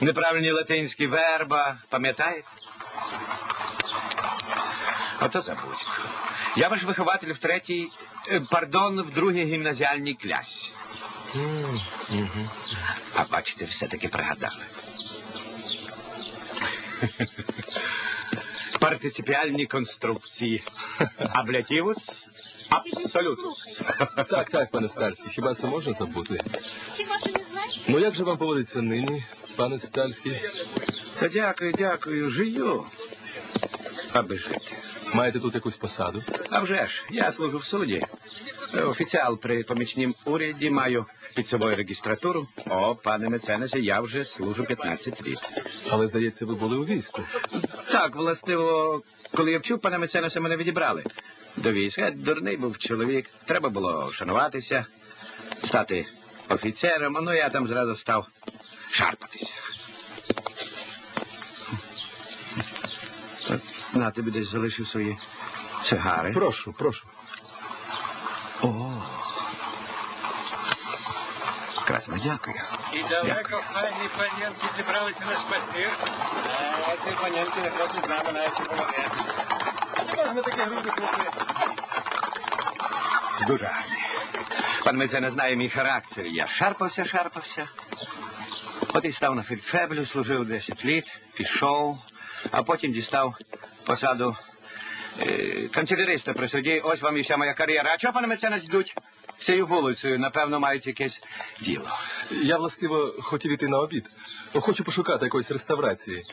Неправильні латинські верба, пам'ятаєте? Ото забудь. Я ваш вихователь в третій, е, пардон, в другій гімназіальній клясі. А бачите, все-таки пригадали. Партиципіальні конструкції. Аблятивус абсолютус. Так, так, пане Стальський, хіба це можна забути? Хіба ти не знаєш? Ну як же вам поводиться нині, пане Стальський? Та дякую, дякую, жию. Аби жити. Маєте тут якусь посаду? А вже ж, я служу в суді. Офіціал при помічнім уряді маю під собою регістратуру. О, пане меценесе, я вже служу 15 років. Але, здається, ви були у війську. Так, властиво, коли я вчив пана меценеса, мене відібрали. До війська дурний був чоловік. Треба було шануватися, стати офіцером. Ну, я там зразу став шарпатися. На, тобі десь залишив свої цигари. Прошу, прошу. Красно, дякую. І далеко файні панянки зібралися на шпацир. А ці панянки не хочуть з нами навіть поговорити. Не можна таке груди купити. Дуже гарний. Пан Мецена знає мій характер. Я шарпався, шарпався. От і став на фельдфеблю, служив 10 літ, пішов, а потім дістав посаду е, канцеляриста при суді. Ось вам і вся моя кар'єра. А чого, пане Меценець, йдуть цією вулицею? Напевно, мають якесь діло. Я, властиво, хотів іти на обід. Хочу пошукати якоїсь реставрації.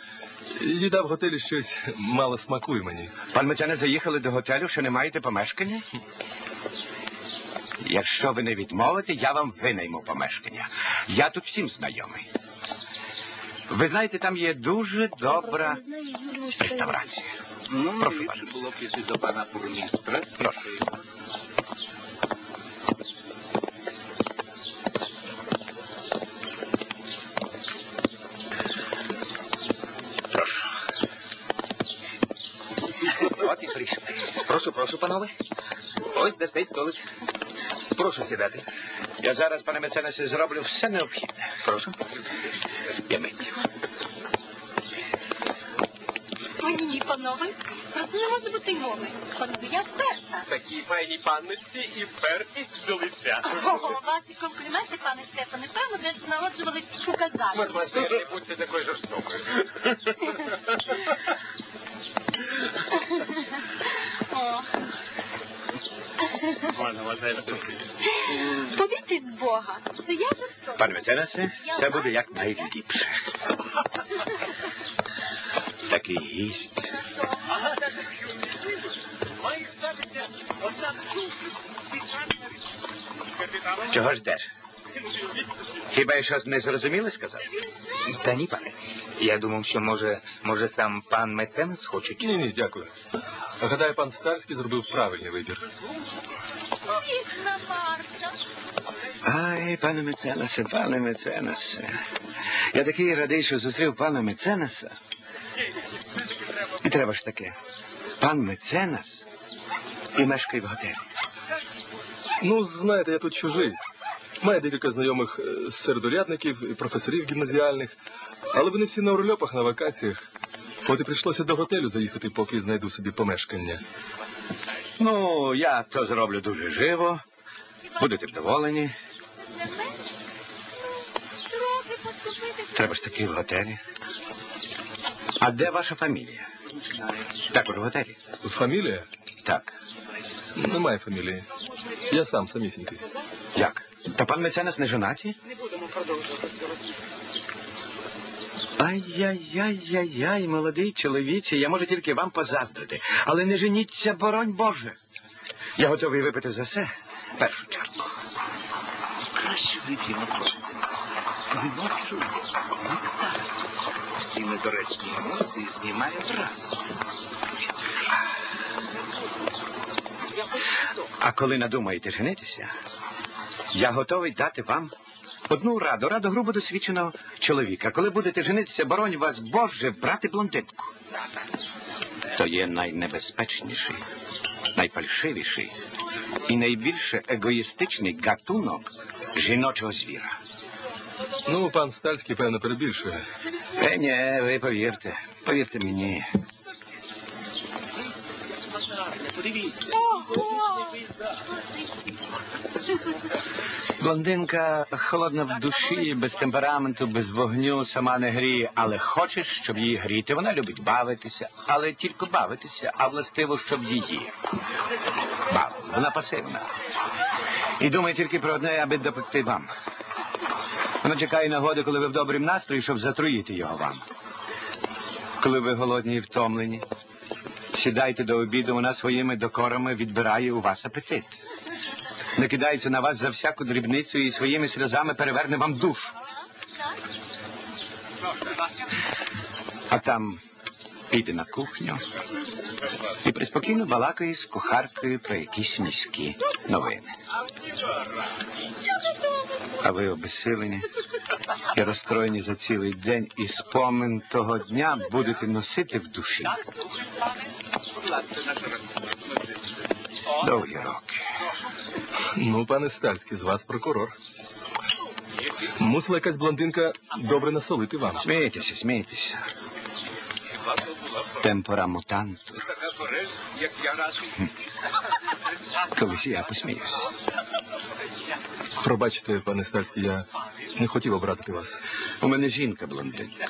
Їда в готелі щось мало смакує мені. Пан Мецене, заїхали до готелю, що не маєте помешкання? Якщо ви не відмовите, я вам винайму помешкання. Я тут всім знайомий. Ви знаєте, там є дуже добра реставрація. Ну, Прошу, пане. було піти до пана бурмістра. Прошу. Прошу. От і прийшли. Прошу, прошу, панове. Ось за цей столик. Прошу сідати. Я зараз, пане меценесе, зроблю все необхідне. Прошу. Я миттю. Ой, ні, панове. Просто не може бути мови. Панове, я вперта. Такі файні панниці і впертість до лиця. Ого, ваші компліменти, пане Стефане, певно, десь народжувались у казармі. Мадемуазель, не будьте такою жорстокою. О, Мадемуазель побійтесь Бога. Це я жорстока. Пане меценесе, все буде якнайліпше. Такий гість. Чого ждеш? Хіба я щось незрозуміле сказав? Та ні, пане. Я думав, що може, може сам пан Меценес хочуть. Ні, ні, дякую. Гадаю, пан Стальський зробив правильний вибір. Пане меценасе, пане меценасе. Я такий радий, що зустрів пана меценаса. І треба ж таке. Пан меценас і мешкає в готелі. Ну, знаєте, я тут чужий. Маю декілька знайомих е, середорядників і професорів гімназіальних, але вони всі на урльопах на вакаціях. От і прийшлося до готелю заїхати, поки знайду собі помешкання. Ну, я то зроблю дуже живо. Будете вдоволені. Для мене? Ну, трохи поступити. Треба ж таки в готелі. А де ваша фамілія? Також в готелі. Фамілія? Так. Немає фамілії. Я сам самісінький. Як? Та пан меценас не жонаті? Ай-яй-яй-яй-яй, молодий чоловіче, я можу тільки вам позаздрити. Але не женіться, боронь Боже. Я готовий випити за все першу чарку. Краще вип'ємо проти. Вино нектар. Всі недоречні емоції знімає враз. А коли надумаєте женитися, я готовий дати вам одну раду, раду грубо досвідченого чоловіка. Коли будете женитися, боронь вас, Боже, брати блондинку. То є найнебезпечніший, найфальшивіший і найбільше егоїстичний гатунок жіночого звіра. Ну, пан Стальський, певно, перебільшує. Е, ні, ви повірте. Повірте мені. Блондинка холодна в душі, без темпераменту, без вогню, сама не гріє, але хоче, щоб її гріти. Вона любить бавитися, але тільки бавитися, а властиво, щоб її. Бавили. Вона пасивна. І думає тільки про одне, аби допекти вам. Вона чекає нагоди, коли ви в добрім настрої, щоб затруїти його вам. Коли ви голодні і втомлені, сідайте до обіду, вона своїми докорами відбирає у вас апетит. Не кидається на вас за всяку дрібницю і своїми сльозами переверне вам душу. А там піде на кухню і приспокійно балакає з кухаркою про якісь міські новини. А ви обесилені і розстроєні за цілий день, і спомин того дня будете носити в душі. Довгі роки. Ну, пане Стальський, з вас прокурор. Мусила якась блондинка добре насолити вам. Смійтеся, смійтеся. Темпора мутантур. Колись я посміюся. Пробачте, пане Стальський, я не хотів образити вас. У мене жінка блондинка.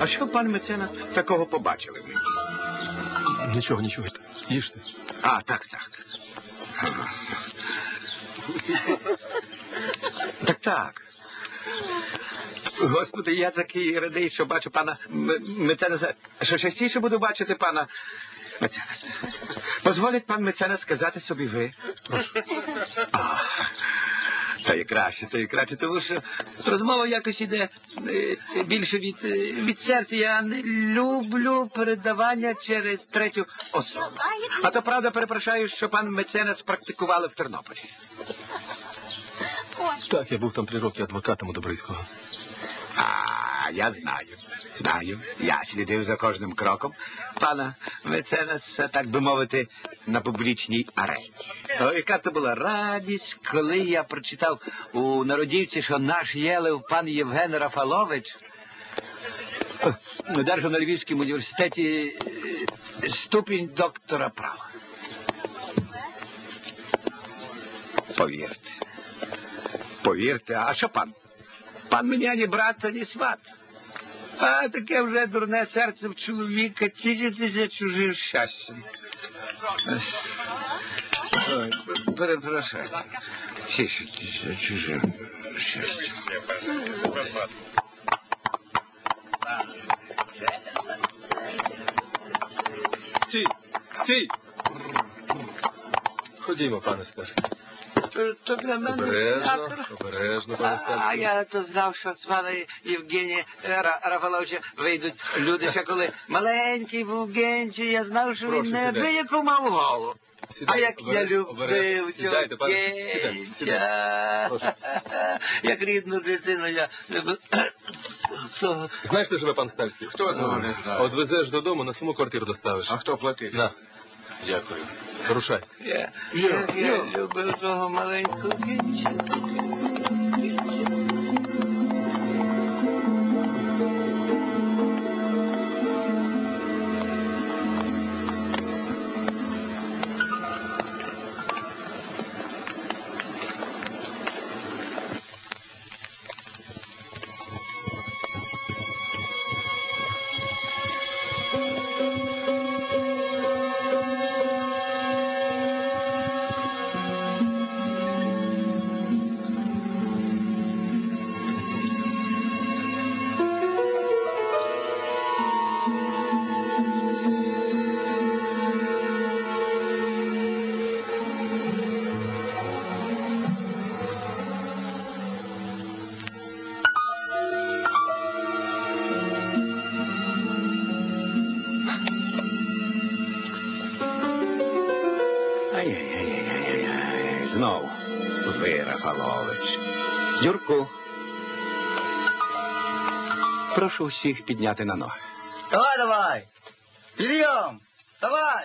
А що, пан меценас, такого побачили ви? Нічого, нічого. Їжте. А, так, так. Так, так. Господи, я такий радий, що бачу пана меценаса. Що частіше буду бачити пана меценаса. Позволить пан меценас сказати собі ви. Прошу. Та і краще, то і краще, тому що розмова якось іде е, більше від, е, від серця. Я не люблю передавання через третю особу. А то правда перепрошую, що пан меценас практикували в Тернополі. Так, я був там три роки адвокатом у Добрицького. А, я знаю. Знаю. Я слідив за кожним кроком пана меценаса, так би мовити, на публічній арені. О, яка то була радість, коли я прочитав у народівці, що наш Єлев пан Євген Рафалович одержав на Львівському університеті е, ступінь доктора права. Повірте. Повірте, а що пан? Пан мені ані брат, ані сват. А таке вже дурне серце в чоловіка тішитися чужим щастям. Ой, перепрошую. Тішитися чужим щастям. Стій! Стій! Ходімо, пане Стальський. То, то для мене Обережно, обережно, пане А Стальський. я то знав, що з пана Євгенія Ра- Рафаловича вийдуть люди, ще коли маленький був Генчий, я знав, що Прошу, він не сідайте. яку мав голову. А Сідайте, як я обере- любив обережно. цього Сідайте, пане, сідайте, Генча. сідайте. Прошу. Як рідну дитину я любив. Цього. Знаєш, де живе пан Стальський? Хто не знає? От везеш додому, на саму квартиру доставиш. А хто платить? На. Дякую. Рушай. Я, я, я любив того маленького Генча. Ай-яй-яй-яй-яй. Ви, Рафалович. Юрку. Прошу всіх підняти на ноги. Давай, давай. Підйом. Давай!